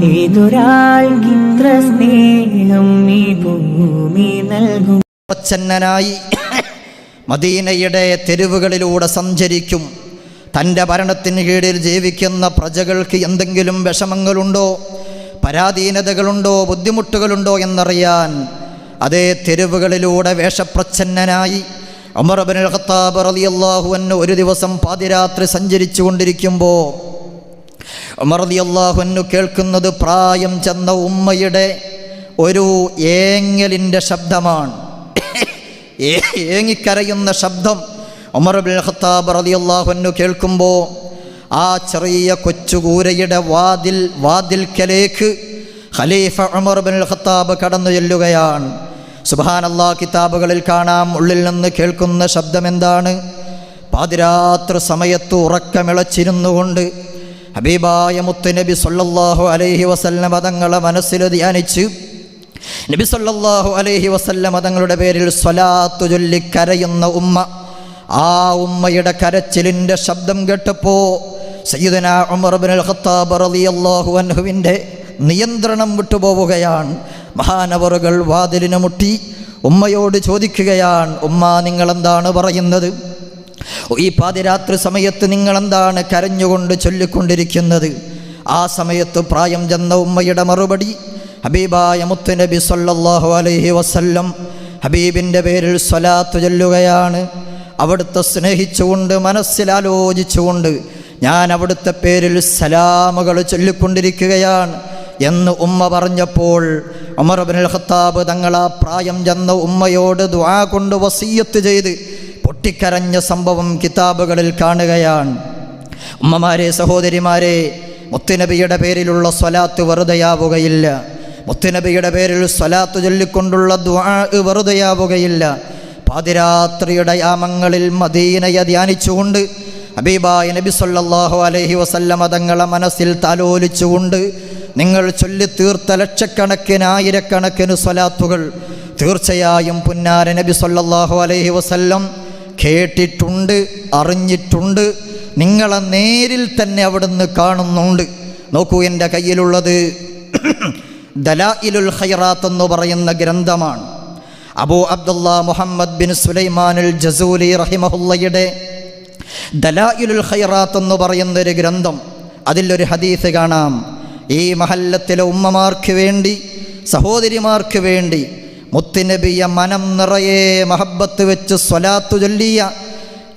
ഏതൊരാൾക്കിത്ര സ്നേഹം ഈ ഭൂമി നൽകും? പ്രച്ഛന്നനായി മദീനയുടെ തെരുവുകളിലൂടെ സഞ്ചരിക്കും. തന്റെ ഭരണത്തിന് കീഴിൽ ജീവിക്കുന്ന പ്രജകൾക്ക് എന്തെങ്കിലും വിഷമങ്ങളുണ്ടോ? പരാധീനതകളുണ്ടോ? ബുദ്ധിമുട്ടുകളുണ്ടോ എന്നറിയാൻ അതേ തെരുവുകളിലൂടെ വേഷപ്രച്ഛന്നനായി അമറബിൻ ഖത്താബ് റളിയല്ലാഹു അൻഹു ഒരു ദിവസം പാതിരാത്രി സഞ്ചരിച്ചു കൊണ്ടിരിക്കുമ്പോൾ അമറലിയല്ലാഹുന്നു കേൾക്കുന്നത് പ്രായം ചെന്ന ഉമ്മയുടെ ഒരു ഏങ്ങലിന്റെ ശബ്ദമാണ്. ഏങ്ങിക്കരയുന്ന ശബ്ദം. ഉമർ ബിൻ ഖത്താബ് റളിയല്ലാഹുന്നു കേൾക്കുമ്പോൾ ആ ചെറിയ കൊച്ചുകൂരയുടെ വാതിൽ വാതിൽക്കലേക്ക് ഖലീഫ ഉമർ ബിൻ ഖത്താബ് കടന്നു ചെല്ലുകയാണ്. സുബാനല്ലാ കിതാബുകളിൽ കാണാം. ഉള്ളിൽ നിന്ന് കേൾക്കുന്ന ശബ്ദം എന്താണ്? പാതിരാത്രി സമയത്ത് ഉറക്കമിളച്ചിരുന്നുകൊണ്ട് ഹബീബായ മുത്ത് നബി സൊല്ലാഹു അലൈഹി വസല്ലം തങ്ങളെ മനസ്സിൽ ധ്യാനിച്ച്. നബി സൊല്ലാഹു അലൈഹി വസല്ലം തങ്ങളുടെ പേരിൽ സ്വലാത്തു ചൊല്ലി കരയുന്ന ഉമ്മ. ആ ഉമ്മയുടെ കരച്ചിലിന്റെ ശബ്ദം കേട്ടപ്പോൾ സയ്യിദന ഉമർ ബിൻ ഖത്താബ് റളിയല്ലാഹു അൻഹുവിന്റെ നിയന്ത്രണം വിട്ടുപോവുകയാണ്. മഹാനവറുകൾ വാതിലിന് മുട്ടി ഉമ്മയോട് ചോദിക്കുകയാണ് ഉമ്മ നിങ്ങളെന്താണ് പറയുന്നത്? ഈ പാതിരാത്രി സമയത്ത് നിങ്ങളെന്താണ് കരഞ്ഞുകൊണ്ട് ചൊല്ലിക്കൊണ്ടിരിക്കുന്നത്? ആ സമയത്ത് പ്രായം ചെന്ന ഉമ്മയുടെ മറുപടി ഹബീബായ മുത്തുനബി സല്ലാഹു അലൈഹി വസല്ലം ഹബീബിന്റെ പേരിൽ സ്വലാത്ത് ചൊല്ലുകയാണ്. അവിടുത്തെ സ്നേഹിച്ചുകൊണ്ട് മനസ്സിലാലോചിച്ചുകൊണ്ട് ഞാൻ അവിടുത്തെ പേരിൽ സലാമുകൾ ചൊല്ലിക്കൊണ്ടിരിക്കുകയാണ് എന്ന് ഉമ്മ പറഞ്ഞപ്പോൾ ഉമർ അബ്നുൽ ഖത്താബ് തങ്ങൾ ആ പ്രായം ചെന്ന ഉമ്മയോട് ദ്വാ കൊണ്ട് വസീയത്ത് ചെയ്ത് പൊട്ടിക്കരഞ്ഞ സംഭവം കിതാബുകളിൽ കാണുകയാണ്. ഉമ്മമാരെ സഹോദരിമാരെ മുത്തുനബിയുടെ പേരിലുള്ള സ്വലാത്ത് വെറുതെയാവുകയില്ല. മുത്തുനബിയുടെ പേരിൽ സ്വലാത്ത് ചൊല്ലിക്കൊണ്ടുള്ള വെറുതെയാവുകയില്ല. പാതിരാത്രിയുടെ യാമങ്ങളിൽ മദീനയെ ധ്യാനിച്ചുകൊണ്ട് അബീബായ നബി സല്ലാഹു അലഹി വസല്ലമ തങ്ങളെ മനസ്സിൽ താലോലിച്ചുകൊണ്ട് നിങ്ങൾ ചൊല്ലി തീർത്ത ലക്ഷക്കണക്കിന് ആയിരക്കണക്കിന് സ്വലാത്തുകൾ തീർച്ചയായും പുന്നാര നബി സല്ലാഹു അലഹി വസല്ലം കേട്ടിട്ടുണ്ട് അറിഞ്ഞിട്ടുണ്ട്. നിങ്ങളെ നേരിൽ തന്നെ അവിടുന്ന് കാണുന്നുണ്ട്. നോക്കൂ എന്റെ കയ്യിലുള്ളത് ദലായിലുൽ ഹൈറാത്ത് എന്ന് പറയുന്ന ഗ്രന്ഥമാണ്. അബൂ അബ്ദുള്ള മുഹമ്മദ് ബിൻ സുലൈമാനുൽ ജസൂലി റഹിമഹുല്ലയുടെ ദലായിലുൽ ഹൈറാത്ത് എന്ന് പറയുന്നൊരു ഗ്രന്ഥം. അതിലൊരു ഹദീസ് കാണാം. ഈ മഹല്ലത്തിലെ ഉമ്മമാർക്ക് വേണ്ടി സഹോദരിമാർക്ക് വേണ്ടി മുത്തുനബിയ മനം നിറയെ മഹബത്ത് വെച്ച് സ്വലാത്തു ചൊല്ലിയ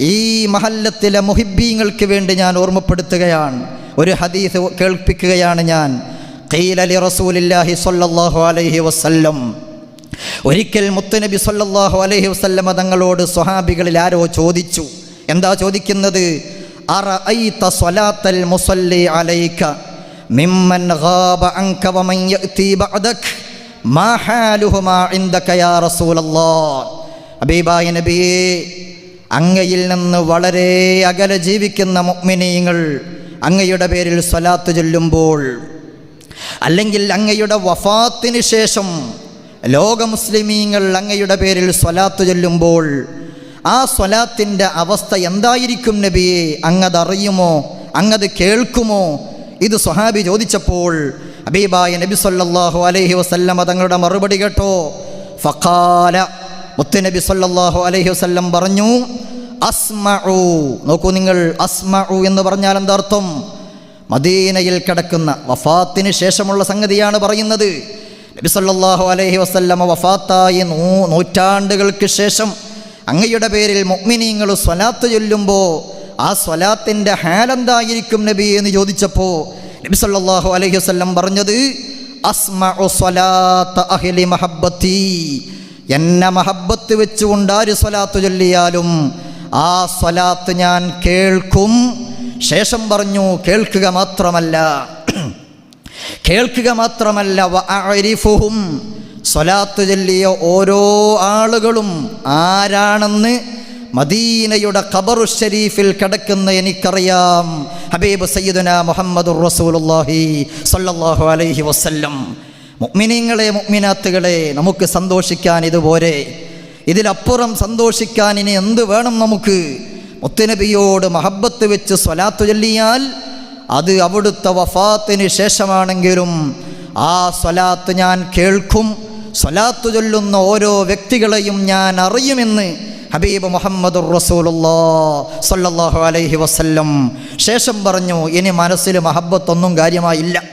ഈ മഹല്ലത്തിലെ മുഹിബീങ്ങൾക്ക് വേണ്ടി ഞാൻ ഓർമ്മപ്പെടുത്തുകയാണ്. ഒരു ഹദീസ് കേൾപ്പിക്കുകയാണ് ഞാൻ. കൈലലി റസൂലില്ലാഹി സ്വല്ലല്ലാഹു അലൈഹി വസല്ലം. ഒരിക്കൽ മുത്തുനബി സല്ലാഹു അലൈഹി വസല്ലമ തങ്ങളോട് സ്വഹാബികളിൽ ആരോ ചോദിച്ചു. എന്താ ചോദിക്കുന്നത്? മുസല്ലി അലൈക. മിമ്മൻ ഗാബ അൻക വമൻ യഅതി നബിയേ അങ്ങയിൽ നിന്ന് വളരെ അകലെ ജീവിക്കുന്ന മുഅ്മിനീങ്ങൾ അങ്ങയുടെ പേരിൽ സ്വലാത്ത് ചൊല്ലുമ്പോൾ അല്ലെങ്കിൽ അങ്ങയുടെ വഫാത്തിന് ശേഷം ലോക മുസ്ലിമീങ്ങൾ അങ്ങയുടെ പേരിൽ സ്വലാത്ത് ചൊല്ലുമ്പോൾ ആ സ്വലാത്തിന്റെ അവസ്ഥ എന്തായിരിക്കും നബിയെ? അങ്ങതറിയുമോ അങ്ങത് കേൾക്കുമോ? ഇത് സ്വഹാബി ചോദിച്ചപ്പോൾ ഹബീബായ നബി സല്ലല്ലാഹു അലൈഹി വസല്ലം തങ്ങളുടെ മറുപടി കേട്ടോ. ഫഖാല മുത്തുനബി സല്ലല്ലാഹു അലൈഹി വസല്ലം പറഞ്ഞു അസ്മഉ. നോക്കൂ നിങ്ങൾ അസ്മഉ എന്ന് പറഞ്ഞാൽ എന്താ അർത്ഥം? മദീനയിൽ കിടക്കുന്ന വഫാത്തിന് ശേഷമുള്ള സംഗതിയാണ് പറയുന്നത്. നബി സല്ലല്ലാഹു അലൈഹി വസല്ലമ വഫാത്തായി നൂ നൂറ്റാണ്ടുകൾക്ക് ശേഷം അങ്ങയുടെ പേരിൽ മുഅ്മിനീങ്ങൾ സ്വലാത്ത് ചൊല്ലുമ്പോൾ ആ സ്വലാത്തിന്റെ ഹാലെന്തായിരിക്കും നബി എന്ന് ചോദിച്ചപ്പോൾ നബി സല്ലല്ലാഹു അലൈഹി വസല്ലം പറഞ്ഞത് അസ്മഉ മഹബ്ബത്തി. എന്നെ മഹബത്ത് വെച്ചുകൊണ്ട് സ്വലാത്ത് ചൊല്ലിയാലും ആ സ്വലാത്ത് ഞാൻ കേൾക്കും. ശേഷം പറഞ്ഞു കേൾക്കുക മാത്രമല്ല കേൾക്കുക മാത്രമല്ല സ്വലാത്ത് ചൊല്ലിയ ഓരോ ആളുകളും ആരാണെന്ന് മദീനയുടെ ഖബറു ഷരീഫിൽ കിടക്കുന്ന എനിക്കറിയാം. ഹബീബ് സയ്യിദുന മുഹമ്മദുർ റസൂലുള്ളാഹി സ്വല്ലല്ലാഹു അലൈഹി വസല്ലം. മുഅ്മിനീങ്ങളെ മുഅ്മിനാത്തുകളെ നമുക്ക് സന്തോഷിക്കാൻ ഇതുപോലെ. ഇതിലപ്പുറം സന്തോഷിക്കാൻ ഇനി എന്ത് വേണം നമുക്ക്? മുത്തുനബിയോട് മഹബത്ത് വെച്ച് സ്വലാത്ത് ചൊല്ലിയാൽ അത് അവിടുത്തെ വഫാത്തിന് ശേഷമാണെങ്കിലും ആ സ്വലാത്ത് ഞാൻ കേൾക്കും. സ്വലാത്ത് ചൊല്ലുന്ന ഓരോ വ്യക്തികളെയും ഞാൻ അറിയുമെന്ന് ഹബീബ് മുഹമ്മദ് റസൂലുള്ളാ സല്ലല്ലാഹു അലൈഹി വസല്ലം ശേഷം പറഞ്ഞു ഇനി മനസ്സിൽ മഹബത്തൊന്നും കാര്യമായില്ല.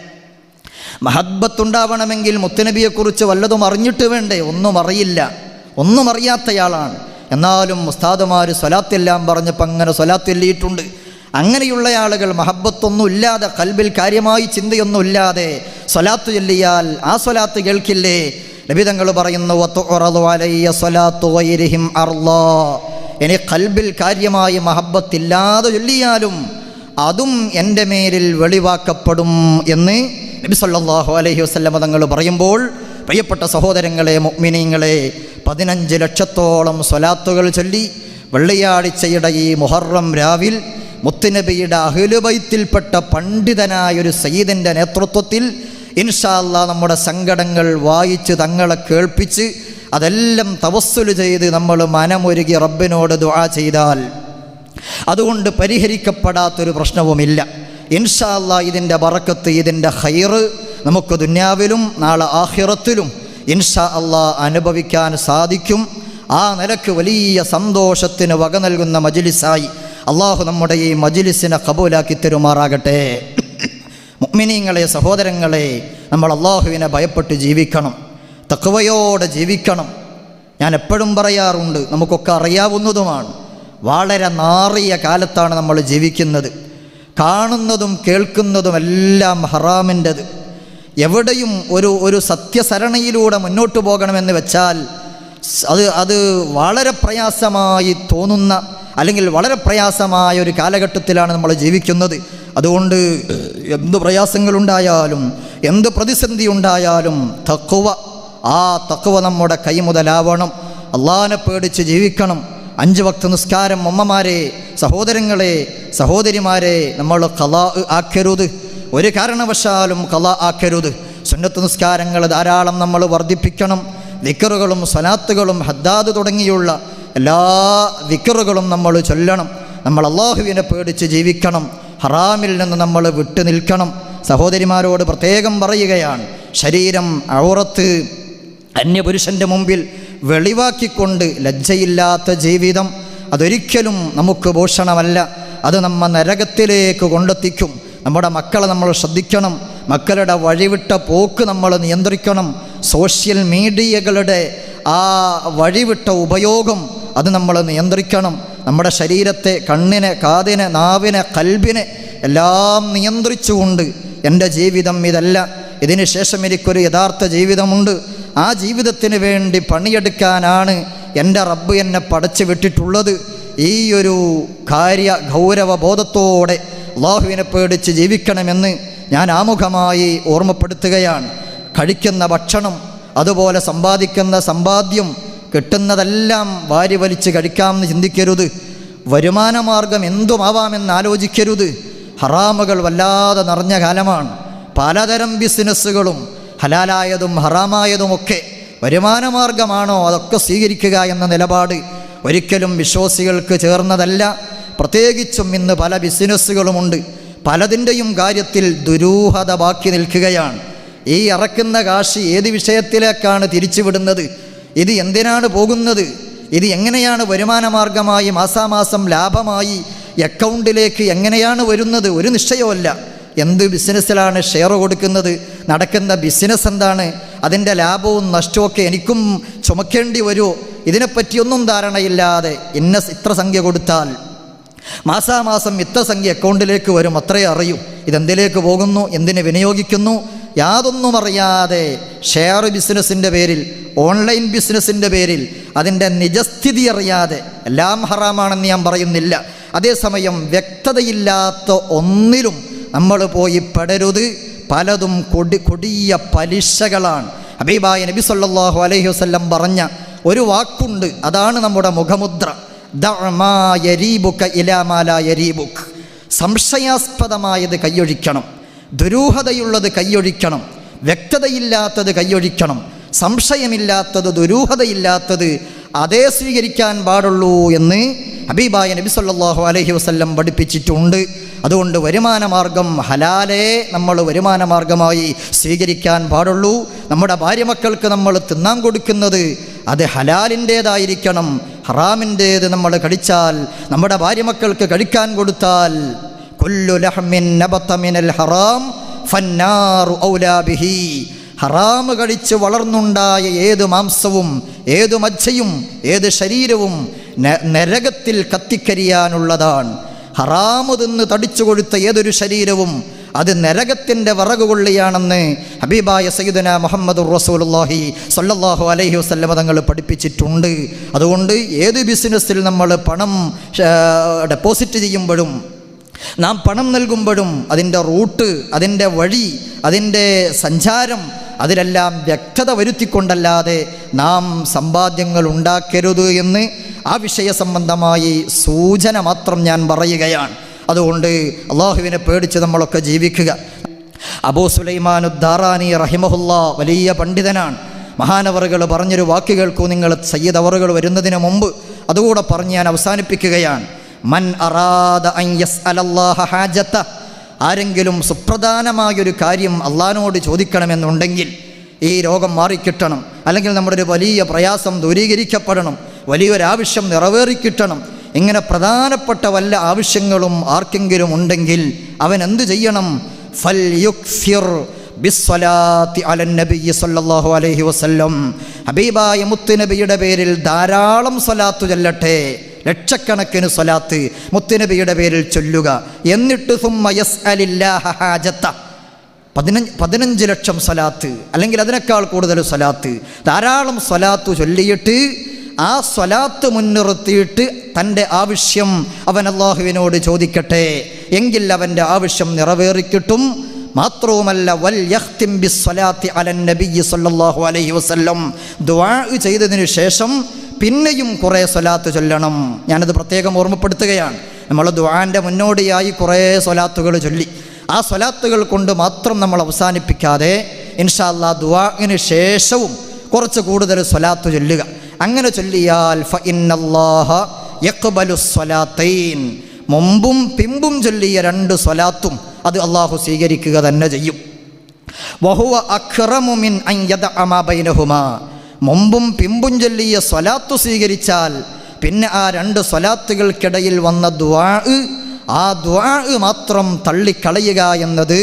മഹബത്തുണ്ടാവണമെങ്കിൽ മുത്തനബിയെക്കുറിച്ച് വല്ലതും അറിഞ്ഞിട്ട് വേണ്ടേ? ഒന്നും അറിയില്ല. ഒന്നും അറിയാത്തയാളാണ്. എന്നാലും മുസ്താദുമാർ സ്വലാത്തെല്ലാം പറഞ്ഞപ്പോൾ അങ്ങനെ സ്വലാത്തെല്ലിയിട്ടുണ്ട്. അങ്ങനെയുള്ള ആളുകൾ മഹബത്തൊന്നും ഇല്ലാതെ കൽബിൽ കാര്യമായി ചിന്തയൊന്നുമില്ലാതെ സ്വലാത്ത് ചൊല്ലിയാൽ ആ സ്വലാത്ത് കേൾക്കില്ലേ? ലഭിതങ്ങൾ പറയുന്നു. ഇനി കൽബിൽ കാര്യമായി മഹബത്തില്ലാതെ ചൊല്ലിയാലും അതും എന്റെ മേലിൽ വെളിവാക്കപ്പെടും എന്ന് നബി സല്ലാഹു അലൈഹി വസ്ലമ തങ്ങൾ പറയുമ്പോൾ പ്രിയപ്പെട്ട സഹോദരങ്ങളെ മുഗ്മിനീങ്ങളെ പതിനഞ്ച് ലക്ഷത്തോളം സ്വലാത്തുകൾ ചൊല്ലി വെള്ളിയാഴ്ചയുടെ ഈ മുഹറം രാവിൽ മുത്തുനബിയുടെ പണ്ഡിതനായ പണ്ഡിതനായൊരു സയ്യിദിന്റെ നേതൃത്വത്തിൽ ഇൻഷാല്ല നമ്മുടെ സങ്കടങ്ങൾ വായിച്ച് തങ്ങളെ കേൾപ്പിച്ച് അതെല്ലാം തവസ്സുൽ ചെയ്ത് നമ്മൾ മനമൊരുകി റബ്ബിനോട് ദുആ ചെയ്താൽ അതുകൊണ്ട് പരിഹരിക്കപ്പെടാത്തൊരു പ്രശ്നവുമില്ല. ഇൻഷാല്ല ഇതിന്റെ ബറക്കത്ത് ഇതിന്റെ ഹൈറ് നമുക്ക് ദുന്യാവിലും നാളെ ആഹിറത്തിലും ഇൻഷാ അള്ളാ അനുഭവിക്കാൻ സാധിക്കും. ആ നിലയ്ക്ക് വലിയ സന്തോഷത്തിന് വക നൽകുന്ന മജിലിസായി അള്ളാഹു നമ്മുടെ ഈ മജിലിസിനെ കബൂലാക്കി തരുമാറാകട്ടെ. മുഅ്മിനീങ്ങളെ സഹോദരങ്ങളെ നമ്മൾ അള്ളാഹുവിനെ ഭയപ്പെട്ട് ജീവിക്കണം. തക്കവയോടെ ജീവിക്കണം. ഞാൻ എപ്പോഴും പറയാറുണ്ട് നമുക്കൊക്കെ അറിയാവുന്നതുമാണ് വളരെ നാറിയ കാലത്താണ് നമ്മൾ ജീവിക്കുന്നത്. കാണുന്നതും കേൾക്കുന്നതും എല്ലാം ഹറാമിന്റെത്. എവിടെയും ഒരു ഒരു സത്യസരണിയിലൂടെ മുന്നോട്ട് പോകണമെന്ന് വെച്ചാൽ അത് അത് വളരെ പ്രയാസമായി തോന്നുന്ന അല്ലെങ്കിൽ വളരെ പ്രയാസമായ ഒരു കാലഘട്ടത്തിലാണ് നമ്മൾ ജീവിക്കുന്നത്. അതുകൊണ്ട് എന്ത് പ്രയാസങ്ങളുണ്ടായാലും എന്ത് പ്രതിസന്ധി ഉണ്ടായാലും തക്കുവ ആ തക്കുവ നമ്മുടെ കൈമുതലാവണം അള്ളാനെ പേടിച്ച് ജീവിക്കണം. അഞ്ച് വക്ത നിസ്കാരം അമ്മമാരെ സഹോദരങ്ങളെ സഹോദരിമാരെ നമ്മൾ കലാ ആക്കരുത്. ഒരു കാരണവശാലും കല ആക്കരുത്. സുന്നത്ത് നിസ്കാരങ്ങൾ ധാരാളം നമ്മൾ വർദ്ധിപ്പിക്കണം. വിക്കറുകളും സലാത്തുകളും ഹദ്ദാദ് തുടങ്ങിയുള്ള എല്ലാ വിക്കറുകളും നമ്മൾ ചൊല്ലണം. നമ്മൾ അള്ളാഹുവിനെ പേടിച്ച് ജീവിക്കണം. ഹറാമിൽ നിന്ന് നമ്മൾ വിട്ടു നിൽക്കണം. സഹോദരിമാരോട് പ്രത്യേകം പറയുകയാണ്. ശരീരം ഔറത്ത് അന്യപുരുഷന്റെ മുമ്പിൽ വെളിവാക്കിക്കൊണ്ട് ലജ്ജയില്ലാത്ത ജീവിതം അതൊരിക്കലും നമുക്ക് ഭൂഷണമല്ല അത് നമ്മ നരകത്തിലേക്ക് കൊണ്ടെത്തിക്കും. നമ്മുടെ മക്കളെ നമ്മൾ ശ്രദ്ധിക്കണം. മക്കളുടെ വഴിവിട്ട പോക്ക് നമ്മൾ നിയന്ത്രിക്കണം. സോഷ്യൽ മീഡിയകളുടെ ആ വഴിവിട്ട ഉപയോഗം അത് നമ്മൾ നിയന്ത്രിക്കണം. നമ്മുടെ ശരീരത്തെ കണ്ണിനെ കാതിനെ നാവിനെ കൽബിനെ എല്ലാം നിയന്ത്രിച്ചുകൊണ്ട് എന്റെ ജീവിതം ഇതല്ല. ഇതിന് ശേഷം എനിക്കൊരു യഥാർത്ഥ ജീവിതമുണ്ട്. ആ ജീവിതത്തിന് വേണ്ടി പണിയെടുക്കാനാണ് എന്റെ റബ്ബ് എന്നെ പടച്ചു വിട്ടിട്ടുള്ളത്. ഈ ഒരു കാര്യ ഗൗരവബോധത്തോടെ അള്ളാഹുവിനെ പേടിച്ച് ജീവിക്കണമെന്ന് ഞാൻ ആമുഖമായി ഓർമ്മപ്പെടുത്തുകയാണ്. കഴിക്കുന്ന ഭക്ഷണം അതുപോലെ സമ്പാദിക്കുന്ന സമ്പാദ്യം കിട്ടുന്നതെല്ലാം വാരി വലിച്ച് കഴിക്കാമെന്ന് ചിന്തിക്കരുത്. വരുമാനമാർഗം എന്തുമാവാമെന്ന് ആലോചിക്കരുത്. ഹറാമുകൾ വല്ലാതെ നിറഞ്ഞ കാലമാണ്. പലതരം ബിസിനസ്സുകളും ഹലാലായതും ഹറാമായതുമൊക്കെ വരുമാനമാർഗമാണോ അതൊക്കെ സ്വീകരിക്കുക എന്ന നിലപാട് ഒരിക്കലും വിശ്വാസികൾക്ക് ചേർന്നതല്ല. പ്രത്യേകിച്ചും ഇന്ന് പല ബിസിനസ്സുകളുമുണ്ട്. പലതിന്റെയും കാര്യത്തിൽ ദുരൂഹത ബാക്കി നിൽക്കുകയാണ്. ഈ ഇറക്കുന്ന കാശി ഏത് വിഷയത്തിലേക്കാണ് തിരിച്ചുവിടുന്നത്? ഇത് എന്തിനാണ് പോകുന്നത്? ഇത് എങ്ങനെയാണ് വരുമാനമാർഗമായി മാസാമാസം ലാഭമായി അക്കൗണ്ടിലേക്ക് എങ്ങനെയാണ് വരുന്നത്? ഒരു നിശ്ചയമല്ല. എന്ത് ബിസിനസ്സിലാണ് ഷെയർ കൊടുക്കുന്നത്? നടക്കുന്ന ബിസിനസ് എന്താണ്? അതിന്റെ ലാഭവും നഷ്ടമൊക്കെ എനിക്കും ചുമക്കേണ്ടി വരുമോ? ഇതിനെപ്പറ്റിയൊന്നും ധാരണയില്ലാതെ ഇന്ന ഇത്ര സംഖ്യ കൊടുത്താൽ. മാസാമാസം ഇത്ര സംഖ്യ അക്കൗണ്ടിലേക്ക് വരും അത്രേ അറിയൂ. ഇതെന്തിലേക്ക് പോകുന്നു? എന്തിനെ വിനിയോഗിക്കുന്നു? യാതൊന്നും അറിയാതെ ഷെയർ ബിസിനസ്സിന്റെ പേരിൽ ഓൺലൈൻ ബിസിനസ്സിന്റെ പേരിൽ അതിന്റെ നിജസ്ഥിതി അറിയാതെ എല്ലാം ഹറാമാണെന്ന് ഞാൻ പറയുന്നില്ല. അതേസമയം വ്യക്തതയില്ലാത്ത ഒന്നിലും നമ്മൾ പോയി പെടരുത്. പലതും കൊടി കൊടിയ പലിശകളാണ്. ഹബീബായ നബി സല്ലാഹു അലൈഹി വസല്ലം പറഞ്ഞ ഒരു വാക്കുണ്ട്. അതാണ് നമ്മുടെ മുഖമുദ്ര. ദീബുക്ക് മാ യരീബുക ഇലാ മാ ലാ സംശയാസ്പദമായത് കൈയൊഴിക്കണം. ദുരൂഹതയുള്ളത് കൈയൊഴിക്കണം. വ്യക്തതയില്ലാത്തത് കൈയൊഴിക്കണം. സംശയമില്ലാത്തത് ദുരൂഹതയില്ലാത്തത് അതേ സ്വീകരിക്കാൻ പാടുള്ളൂ എന്ന് ഹബീബായ നബി സല്ലാഹു അലഹി വസ്ല്ലം പഠിപ്പിച്ചിട്ടുണ്ട്. അതുകൊണ്ട് വരുമാനമാർഗം ഹലാലേ നമ്മൾ വരുമാന മാർഗമായി സ്വീകരിക്കാൻ പാടുള്ളൂ. നമ്മുടെ ഭാര്യ മക്കൾക്ക് നമ്മൾ തിന്നാൻ കൊടുക്കുന്നത് അത് ഹലാലിന്റേതായിരിക്കണം. ഹറാമിന്റേത് നമ്മൾ കഴിച്ചാൽ നമ്മുടെ ഭാര്യ മക്കൾക്ക് കഴിക്കാൻ കൊടുത്താൽ ഹറാം കഴിച്ച് വളർന്നുണ്ടായ ഏത് മാംസവും ഏത് മജ്ജയും ഏത് ശരീരവും നരകത്തിൽ കത്തിക്കരിയാനുള്ളതാണ്. ഹറാമ് തിന്ന് തടിച്ചു കൊടുത്ത ഏതൊരു ശരീരവും അത് നരകത്തിന്റെ വിറകുകൊള്ളിയാണെന്ന് ഹബീബായ സയ്യിദന മുഹമ്മദ് റസൂലുള്ളാഹി സ്വല്ലല്ലാഹു അലൈഹി വസല്ലമ തങ്ങൾ പഠിപ്പിച്ചിട്ടുണ്ട്. അതുകൊണ്ട് ഏത് ബിസിനസ്സിൽ നമ്മൾ പണം ഡെപ്പോസിറ്റ് ചെയ്യുമ്പോഴും നാം പണം നൽകുമ്പോഴും അതിന്റെ റൂട്ട് അതിന്റെ വഴി അതിന്റെ സഞ്ചാരം അതിലെല്ലാം വ്യക്തത വരുത്തിക്കൊണ്ടല്ലാതെ നാം സമ്പാദ്യങ്ങൾ ഉണ്ടാക്കരുത് എന്ന് ആ വിഷയ സംബന്ധമായി സൂചന മാത്രം ഞാൻ പറയുകയാണ്. അതുകൊണ്ട് അള്ളാഹുവിനെ പേടിച്ച് നമ്മളൊക്കെ ജീവിക്കുക. അബൂ സുലൈമാനുദ്ദാറാനി റഹിമഹുല്ല വലിയ പണ്ഡിതനാണ്. മഹാനവറുകൾ പറഞ്ഞൊരു വാക്കുകൾക്കു കേൾക്കൂ നിങ്ങൾ സയ്യിദ് അവറുകൾ വരുന്നതിന് മുമ്പ്. അതുകൂടെ പറഞ്ഞ് ഞാൻ അവസാനിപ്പിക്കുകയാണ്. മൻ അറാദ ഹാജത്ത ആരെങ്കിലും സുപ്രധാനമായൊരു കാര്യം അള്ളഹാനോട് ചോദിക്കണമെന്നുണ്ടെങ്കിൽ ഈ രോഗം മാറിക്കിട്ടണം. അല്ലെങ്കിൽ നമ്മുടെ ഒരു വലിയ പ്രയാസം ദൂരീകരിക്കപ്പെടണം. വലിയൊരാവശ്യം നിറവേറിക്കിട്ടണം. ഇങ്ങനെ പ്രധാനപ്പെട്ട വല്ല ആവശ്യങ്ങളും ആർക്കെങ്കിലും ഉണ്ടെങ്കിൽ അവൻ എന്തു ചെയ്യണം? ഫൽ ബിസ്വലാത്തി ഹബീബായ മുത്തുനബിയുടെ പേരിൽ ധാരാളം സ്വലാത്തു ചൊല്ലട്ടെ. ലക്ഷക്കണക്കിന് സ്വലാത്ത് മുത്തുനബിയുടെ പേരിൽ ചൊല്ലുക. എന്നിട്ട് സുമ്മയസ് ഹാജത്ത. പതിനഞ്ച് പതിനഞ്ച് ലക്ഷം സ്വലാത്ത് അല്ലെങ്കിൽ അതിനേക്കാൾ കൂടുതൽ സ്വലാത്ത്. ധാരാളം സ്വലാത്ത് ചൊല്ലിയിട്ട് ആ സ്വലാത്ത് മുൻനിർത്തിയിട്ട് തന്റെ ആവശ്യം അവൻ അള്ളാഹുവിനോട് ചോദിക്കട്ടെ. എങ്കിൽ അവന്റെ ആവശ്യം നിറവേറിക്കിട്ടും. മാത്രവുമല്ല വൽ യഖ്തിം ബിസ്സലാത്തി അലൻ നബി സല്ലല്ലാഹു അലൈഹി വസല്ലം. ദുആ ചെയ്തതിനു ശേഷം പിന്നെയും കുറേ സ്വലാത്ത് ചൊല്ലണം. ഞാനത് പ്രത്യേകം ഓർമ്മപ്പെടുത്തുകയാണ്. നമ്മൾ ദുആന്റെ മുന്നോടിയായി കുറേ സ്വലാത്തുകൾ ചൊല്ലി. ആ സ്വലാത്തുകൾ കൊണ്ട് മാത്രം നമ്മൾ അവസാനിപ്പിക്കാതെ ഇൻഷാല്ലാ ദുവാങ്ങിന് ശേഷവും കുറച്ച് കൂടുതൽ സ്വലാത്ത് ചൊല്ലുക. അങ്ങനെ ചൊല്ലിയാൽ മുമ്പും പിമ്പും ചൊല്ലിയ രണ്ട് സ്വലാത്തും അത് അള്ളാഹു സ്വീകരിക്കുക തന്നെ ചെയ്യും. വഹുവ അഖ്റമുമിൻ ബൈനഹുമ. മുമ്പും പിമ്പും ചൊല്ലിയ സ്വലാത്ത് സ്വീകരിച്ചാൽ പിന്നെ ആ രണ്ട് സ്വലാത്തുകൾക്കിടയിൽ വന്ന ദ്വാ ആ ദ്വാ മാത്രം തള്ളിക്കളയുക എന്നത്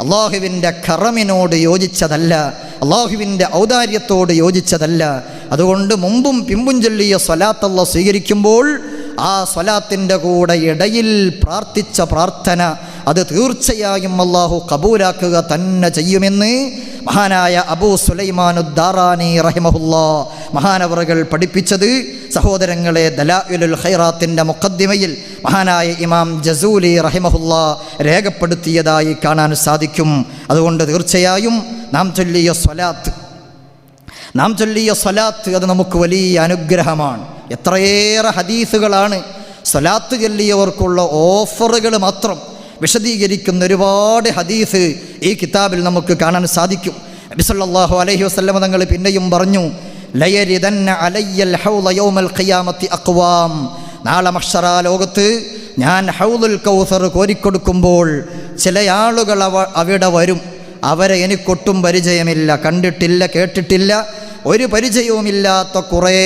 അള്ളാഹുവിന്റെ കറമിനോട് യോജിച്ചതല്ല അള്ളാഹുവിന്റെ ഔദാര്യത്തോട് യോജിച്ചതല്ല. അതുകൊണ്ട് മുമ്പും പിമ്പും ചൊല്ലിയ സ്വലാത്തല്ല സ്വീകരിക്കുമ്പോൾ ആ സ്വലാത്തിന്റെ കൂടെ ഇടയിൽ പ്രാർത്ഥിച്ച പ്രാർത്ഥന അത് തീർച്ചയായും അള്ളാഹു കബൂലാക്കുക തന്നെ ചെയ്യുമെന്ന് മഹാനായ അബൂ സുലൈമാനുദ്ദാറാനി റഹിമഹുല്ല മഹാനവറുകൾ പഠിപ്പിച്ചത് സഹോദരങ്ങളെ ദലായുലുൽ ഹൈറാത്തിന്റെ മുഖദ്ദിമയിൽ മഹാനായ ഇമാം ജസൂലി റഹിമഹുല്ല രേഖപ്പെടുത്തിയതായി കാണാൻ സാധിക്കും. അതുകൊണ്ട് തീർച്ചയായും നാം ചൊല്ലിയ സ്വലാത്ത് നാം ചൊല്ലിയ സ്വലാത്ത് അത് നമുക്ക് വലിയ അനുഗ്രഹമാണ്. എത്രയേറെ ഹദീസുകളാണ് സ്വലാത്ത് ചൊല്ലിയവർക്കുള്ള ഓഫറുകൾ മാത്രം. വിശദീകരിക്കുന്ന ഒരുപാട് ഹദീസ് ഈ കിതാബിൽ നമുക്ക് കാണാൻ സാധിക്കും. അബിസല്ലാഹു അലഹി വസ്ലമ തങ്ങൾ പിന്നെയും പറഞ്ഞു നാളെ ലോകത്ത് ഞാൻ ഹൗലുൽ കൗസർ കോരിക്കൊടുക്കുമ്പോൾ ചില ആളുകൾ അവ അവിടെ വരും. അവരെ എനിക്കൊട്ടും പരിചയമില്ല കണ്ടിട്ടില്ല കേട്ടിട്ടില്ല. ഒരു പരിചയവുമില്ലാത്ത കുറേ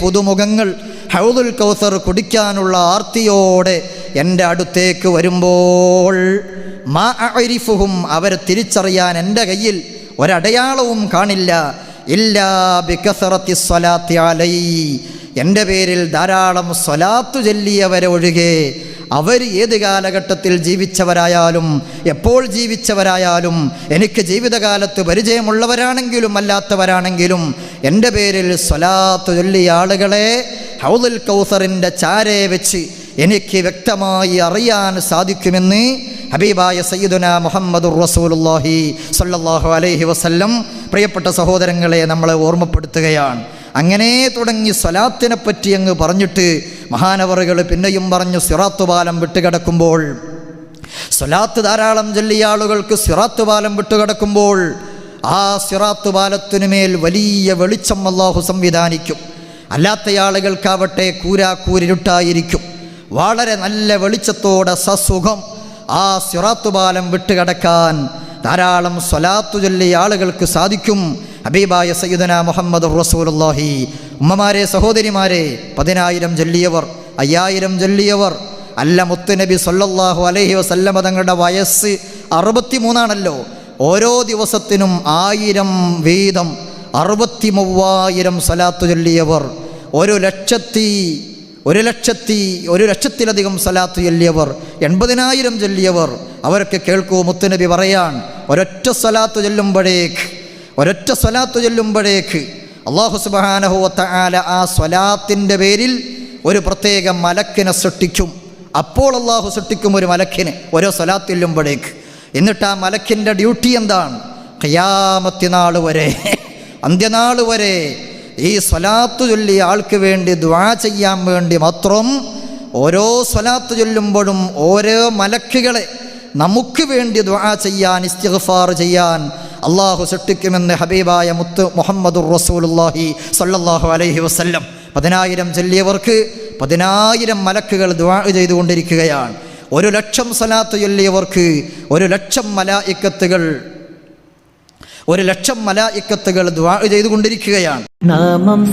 പുതുമുഖങ്ങൾ ഹൗദുൽ കൗസർ കുടിക്കാനുള്ള ആർത്തിയോടെ എന്റെ അടുത്തേക്ക് വരുമ്പോൾ മാ അരിഫുഹും അവരെ തിരിച്ചറിയാൻ എന്റെ കയ്യിൽ ഒരടയാളവും കാണില്ല. ഇല്ലാ ബിക്കസറത്തി സ്വലാത്തി അലൈ. എന്റെ പേരിൽ ധാരാളം സ്വലാത്തു ചൊല്ലിയവരെ ഒഴികെ അവർ ഏത് കാലഘട്ടത്തിൽ ജീവിച്ചവരായാലും എപ്പോൾ ജീവിച്ചവരായാലും എനിക്ക് ജീവിതകാലത്ത് പരിചയമുള്ളവരാണെങ്കിലും അല്ലാത്തവരാണെങ്കിലും എന്റെ പേരിൽ സ്വലാത്ത് ചൊല്ലിയ ആളുകളെ ഹൗദുൽ കൗസറിന്റെ ചാരെ വെച്ച് എനിക്ക് വ്യക്തമായി അറിയാൻ സാധിക്കുമെന്ന് ഹബീബായ സയ്യിദുന മുഹമ്മദ് റസൂലുല്ലാഹി സല്ലാഹു അലൈഹി വസല്ലം പ്രിയപ്പെട്ട സഹോദരങ്ങളെ നമ്മളെ ഓർമ്മപ്പെടുത്തുകയാണ്. അങ്ങനെ തുടങ്ങി സ്വലാത്തിനെ പറ്റി അങ്ങ് പറഞ്ഞിട്ട് മഹാനവറുകൾ പിന്നെയും പറഞ്ഞു സിറാത്തുപാലം വിട്ടുകിടക്കുമ്പോൾ സ്വലാത്ത് ധാരാളം ചൊല്ലിയ ആളുകൾക്ക് സിറാത്തുപാലം വിട്ടുകിടക്കുമ്പോൾ ആ സിറാത്തുപാലത്തിനു മേൽ വലിയ വെളിച്ചം അള്ളാഹു സംവിധാനിക്കും. അല്ലാത്ത ആളുകൾക്കാവട്ടെ കൂരാക്കൂരിരുട്ടായിരിക്കും വളരെ നല്ല വെളിച്ചത്തോടെ സസുഖം ആ സിറാത്തുപാലം വിട്ടുകടക്കാൻ ധാരാളം സ്വലാത്തു ചൊല്ലിയ ആളുകൾക്ക് സാധിക്കും. ഹബീബായ സയ്യിദന മുഹമ്മദ് റസൂലുള്ളാഹി. ഉമ്മമാരെ സഹോദരിമാരെ പതിനായിരം ചൊല്ലിയവർ അയ്യായിരം ചൊല്ലിയവർ അല്ല മുത്തുനബി സല്ലല്ലാഹു അലൈഹി വസല്ലമ തങ്ങളുടെ വയസ്സ് അറുപത്തിമൂന്നാണല്ലോ. ഓരോ ദിവസത്തിനും ആയിരം വീതം അറുപത്തി മൂവായിരം സ്വലാത്തു ചൊല്ലിയവർ. ഒരു ലക്ഷത്തി ഒരു ലക്ഷത്തി ഒരു ലക്ഷത്തിലധികം സലാത്ത് ചൊല്ലിയവർ എൺപതിനായിരം ചൊല്ലിയവർ അവരൊക്കെ കേൾക്കൂ മുത്തുനബി പറയാൻ ഒരൊറ്റ സ്വലാത്ത് ചൊല്ലുമ്പോഴേക്ക് ഒരൊറ്റ സ്വലാത്ത് ചൊല്ലുമ്പോഴേക്ക് അള്ളാഹു സുബാനഹുവത്ത ആല ആ സ്വലാത്തിന്റെ പേരിൽ ഒരു പ്രത്യേക മലക്കിനെ സൃഷ്ടിക്കും. അപ്പോൾ അള്ളാഹു സൃഷ്ടിക്കും ഒരു മലക്കിനെ ഓരോ സ്വലാത്ത് ചൊല്ലുമ്പോഴേക്ക്. എന്നിട്ട് ആ മലക്കിന്റെ ഡ്യൂട്ടി എന്താണ്? കയാമത്തിനാൾ വരെ അന്ത്യനാൾ വരെ ഈ സ്വലാത്ത് ചൊല്ലിയ ആൾക്ക് വേണ്ടി ദ്വാ ചെയ്യാൻ വേണ്ടി മാത്രം ഓരോ സ്വലാത്ത് ചൊല്ലുമ്പോഴും ഓരോ മലക്കുകളെ നമുക്ക് വേണ്ടി ദ്വാ ചെയ്യാൻ ഇസ്തിഗ്ഫാർ ചെയ്യാൻ അള്ളാഹു സൃഷ്ടിക്കുമെന്ന് ഹബീബായ മുത്ത് മുഹമ്മദുർ റസൂലുള്ളാഹി സല്ലല്ലാഹു അലൈഹി വസല്ലം പതിനായിരം ചൊല്ലിയവർക്ക് പതിനായിരം മലക്കുകൾ ദ്വാ ചെയ്തുകൊണ്ടിരിക്കുകയാണ്. ഒരു ലക്ഷം സ്വലാത്ത് ചൊല്ലിയവർക്ക് ഒരു ലക്ഷം മലായിക്കത്തുകൾ ഒരു ലക്ഷം മലായിക്കത്തുകൾ ദ്വാ ചെയ്തുകൊണ്ടിരിക്കുകയാണ്. നാമം